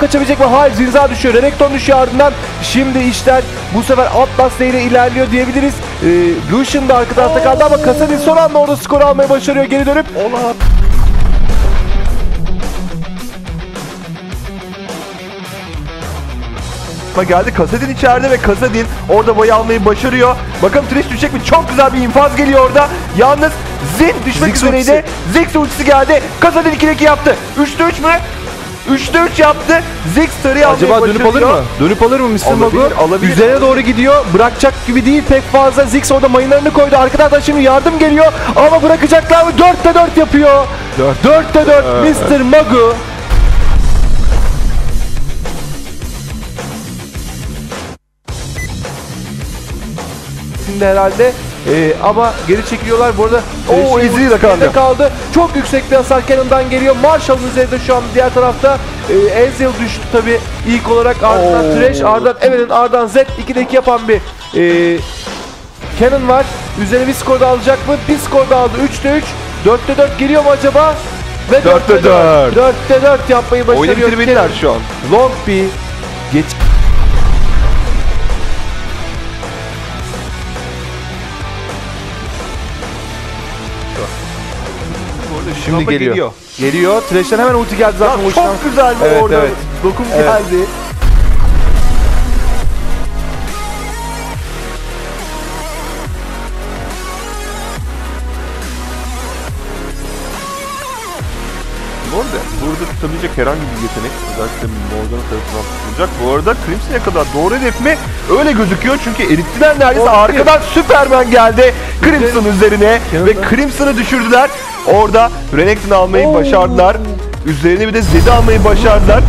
kaçabilecek mi? Hayır Zinza düşüyor. Renekton düşüyor ardından. Şimdi işler bu sefer Atlas ile ilerliyor diyebiliriz. Ee, Lucian da arka tarafta kaldı ama Kasadin son anda orada skor almayı başarıyor geri dönüp. Ola. geldi. Kasadin içeride ve Kasadin orada boy almayı başarıyor. Bakalım Trish düşecek mi? Çok güzel bir infaz geliyor orada. Yalnız Zin düşmek Ziggs üzereydi. Ziggs ultisi geldi. Kasadin 2'de 2 yaptı. 3'te 3 mü? 3'te 3 yaptı. Ziggs tarıyı almayı Acaba dönüp alır mı? Dönüp alır mı Mr. Magu? alabilir. Üzerine doğru gidiyor. Bırakacak gibi değil pek fazla. Ziggs orada mayınlarını koydu. Arka taraftan şimdi yardım geliyor. Ama bırakacaklar mı? 4'te 4 yapıyor. 4'te 4 Mr. Magu. Şimdi herhalde Ee, ama geri çekiliyorlar. Bu arada Oo, şey, Ezreal de kaldı. kaldı. Çok yüksek bir hasar Cannon'dan geliyor. Marshall'ın üzerinde şu an diğer tarafta. E, Ezreal düştü tabi ilk olarak ardından. Thresh, ardından Evelyn, ardından Zed 2'de 2 yapan bir e, Cannon var. Üzerine bir skor da alacak mı? Bir skor da aldı. 3'te 3. 4'te 4 geliyor mu acaba? Ve 4'te 4. 4'te 4 yapmayı başarıyor. Oyunu bitirmediler şu an. Long bir geç Şimdi Rampa geliyor. geliyor. Geliyor. Thresh'ten hemen ulti geldi zaten. Ya uçtan. çok güzeldi Evet, orada. evet. Dokum Evet. geldi. Arada burada tutabilecek herhangi bir yetenek özellikle Morgana tarafından tutulacak. Bu arada Crimson'a kadar doğru hedef mi? Öyle gözüküyor çünkü erittiler neredeyse. Arkadan Superman geldi Crimson üzerine ve. Crimson'ı düşürdüler. Orada Renekton'u almayı Oo. başardılar. Üzerine bir de Zed'i almayı başardılar.